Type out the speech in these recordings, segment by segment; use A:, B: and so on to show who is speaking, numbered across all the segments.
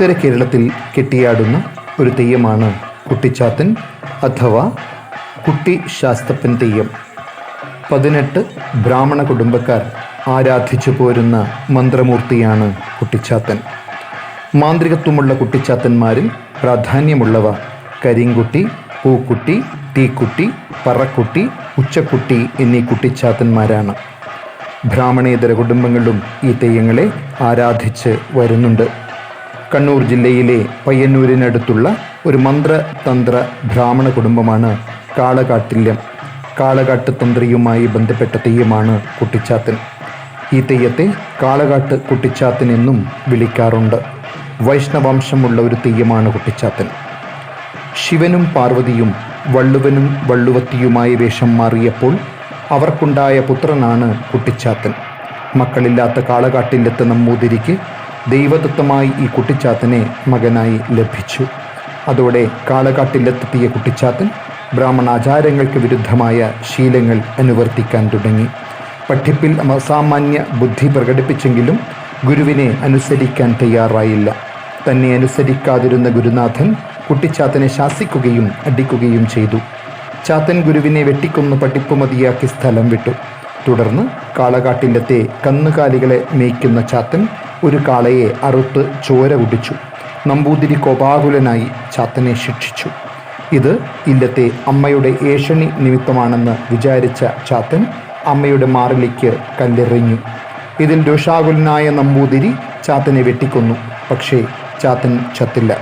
A: ഉത്തര കേരളത്തിൽ കെട്ടിയാടുന്ന ഒരു തെയ്യമാണ് കുട്ടിച്ചാത്തൻ അഥവാ കുട്ടി ശാസ്തപ്പൻ തെയ്യം. പതിനെട്ട് ബ്രാഹ്മണ കുടുംബക്കാർ ആരാധിച്ചു പോരുന്ന മന്ത്രമൂർത്തിയാണ് കുട്ടിച്ചാത്തൻ. മാന്ത്രികത്വമുള്ള കുട്ടിച്ചാത്തന്മാരിൽ പ്രാധാന്യമുള്ളവ കരിങ്കുട്ടി പൂക്കുട്ടി തീക്കുട്ടി പറക്കുട്ടി ഉച്ചക്കുട്ടി എന്നീ കുട്ടിച്ചാത്തന്മാരാണ്. ബ്രാഹ്മണേതര കുടുംബങ്ങളിലും ഈ തെയ്യങ്ങളെ ആരാധിച്ച് വരുന്നുണ്ട്. കണ്ണൂർ ജില്ലയിലെ പയ്യന്നൂരിനടുത്തുള്ള ഒരു മന്ത്രതന്ത്ര ബ്രാഹ്മണ കുടുംബമാണ് കാളകാട്ടില്യം. കാളകാട്ട് തന്ത്രിയുമായി ബന്ധപ്പെട്ട തെയ്യമാണ് കുട്ടിച്ചാത്തൻ. ഈ തെയ്യത്തെ കാളകാട്ട് കുട്ടിച്ചാത്തൻ എന്നും വിളിക്കാറുണ്ട്. വൈഷ്ണവംശമുള്ള ഒരു തെയ്യമാണ് കുട്ടിച്ചാത്തൻ. ശിവനും പാർവതിയും വള്ളുവനും വള്ളുവത്തിയുമായി വേഷം മാറിയപ്പോൾ അവർക്കുണ്ടായ പുത്രനാണ് കുട്ടിച്ചാത്തൻ. മക്കളില്ലാത്ത കാളകാട്ടിലെത്ത നമ്പൂതിരിക്ക് ദൈവദത്തമായി ഈ കുട്ടിച്ചാത്തനെ മകനായി ലഭിച്ചു. അതോടെ കാളകാട്ടിലെത്തിയ കുട്ടിച്ചാത്തൻ ബ്രാഹ്മണാചാരങ്ങൾക്ക് വിരുദ്ധമായ ശീലങ്ങൾ അനുവർത്തിക്കാൻ തുടങ്ങി. പഠിപ്പിൽ അസാമാന്യ ബുദ്ധി പ്രകടിപ്പിച്ചെങ്കിലും ഗുരുവിനെ അനുസരിക്കാൻ തയ്യാറായില്ല. തന്നെ അനുസരിക്കാതിരുന്ന ഗുരുനാഥൻ കുട്ടിച്ചാത്തനെ ശാസിക്കുകയും അടിക്കുകയും ചെയ്തു. ചാത്തൻ ഗുരുവിനെ വെട്ടിക്കൊന്ന് പഠിപ്പ് മതിയാക്കി സ്ഥലം വിട്ടു. തുടർന്ന് കാളകാട്ടിലത്തെ കന്നുകാലികളെ മേയ്ക്കുന്ന ചാത്തൻ ഒരു കാളയെ അറുത്ത് ചോര കുടിച്ചു. നമ്പൂതിരി കോപാകുലനായി ചാത്തനെ ശിക്ഷിച്ചു. ഇത് ഇല്ലത്തെ അമ്മയുടെ ഏഷണി നിമിത്തമാണെന്ന് വിചാരിച്ച ചാത്തൻ അമ്മയുടെ മാറിലേക്ക് കല്ലെറിഞ്ഞു. ഇതിൽ രോഷാകുലനായ നമ്പൂതിരി ചാത്തനെ വെട്ടിക്കൊന്നു. പക്ഷേ ചാത്തൻ ചത്തില്ല.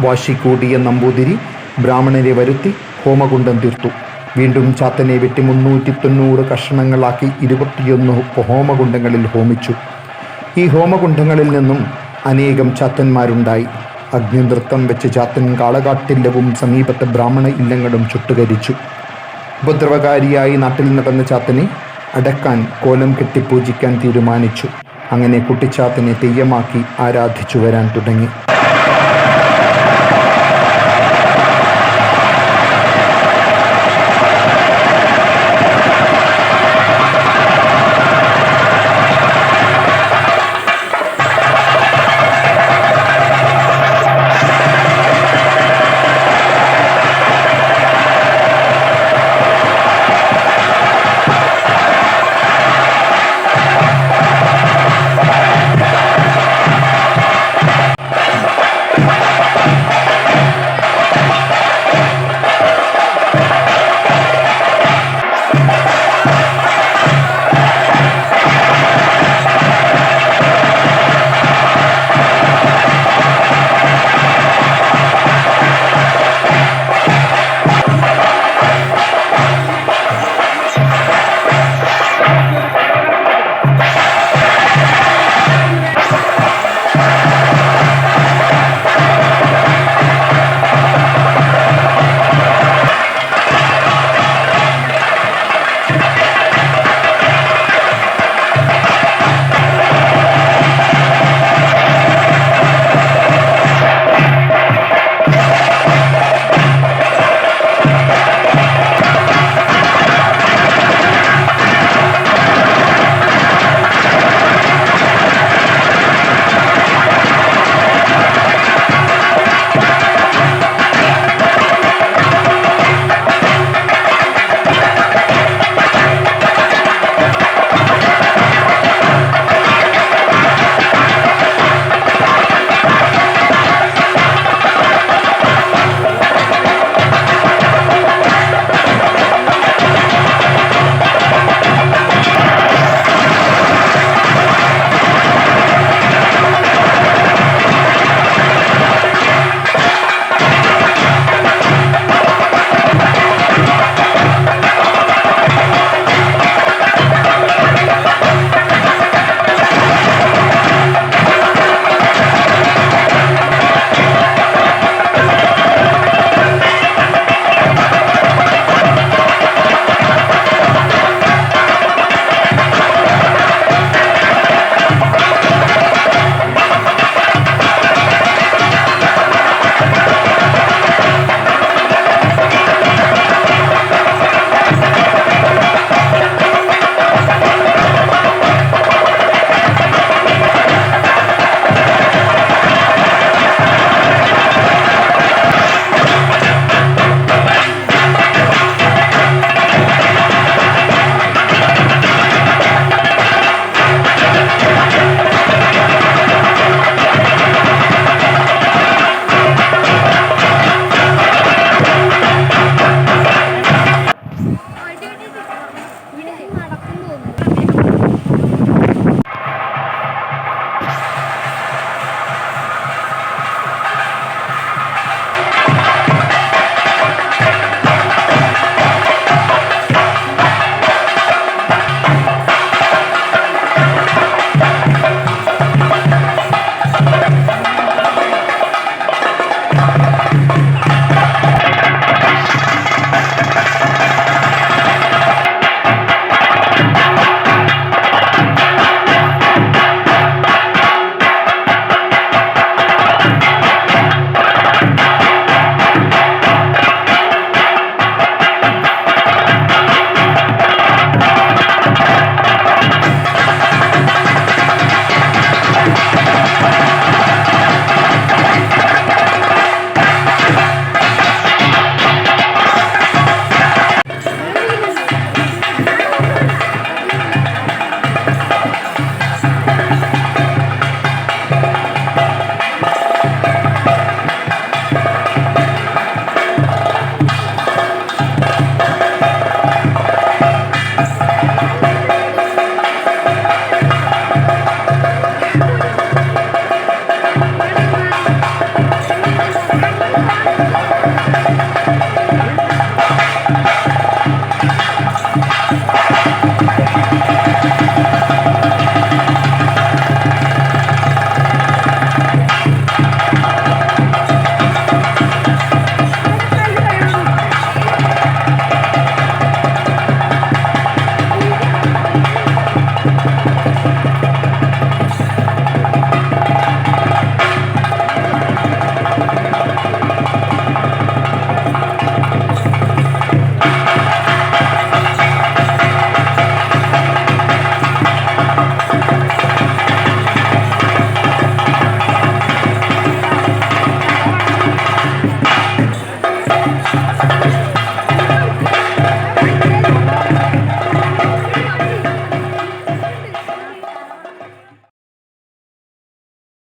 A: വാശി കൂടിയ നമ്പൂതിരി ബ്രാഹ്മണരെ വരുത്തി ഹോമകുണ്ടം തീർത്തു. വീണ്ടും ചാത്തനെ വെട്ടി മുന്നൂറ്റി തൊണ്ണൂറ് കഷണങ്ങളാക്കി ഇരുപത്തിയൊന്ന് ഹോമകുണ്ടങ്ങളിൽ ഹോമിച്ചു. ഈ ഹോമകുണ്ടങ്ങളിൽ നിന്നും അനേകം ചാത്തന്മാരുണ്ടായി. അഗ്നിനൃത്തം വെച്ച് ചാത്തൻ കാളകാട്ടില്ലവും സമീപത്തെ ബ്രാഹ്മണ ഇല്ലങ്ങളും ചുട്ടുകരിച്ചു. ഉപദ്രവകാരിയായി നാട്ടിൽ നടന്ന ചാത്തനെ അടക്കാൻ കോലം കെട്ടി പൂജിക്കാൻ തീരുമാനിച്ചു. അങ്ങനെ കുട്ടിച്ചാത്തനെ തെയ്യമാക്കി ആരാധിച്ചു വരാൻ തുടങ്ങി.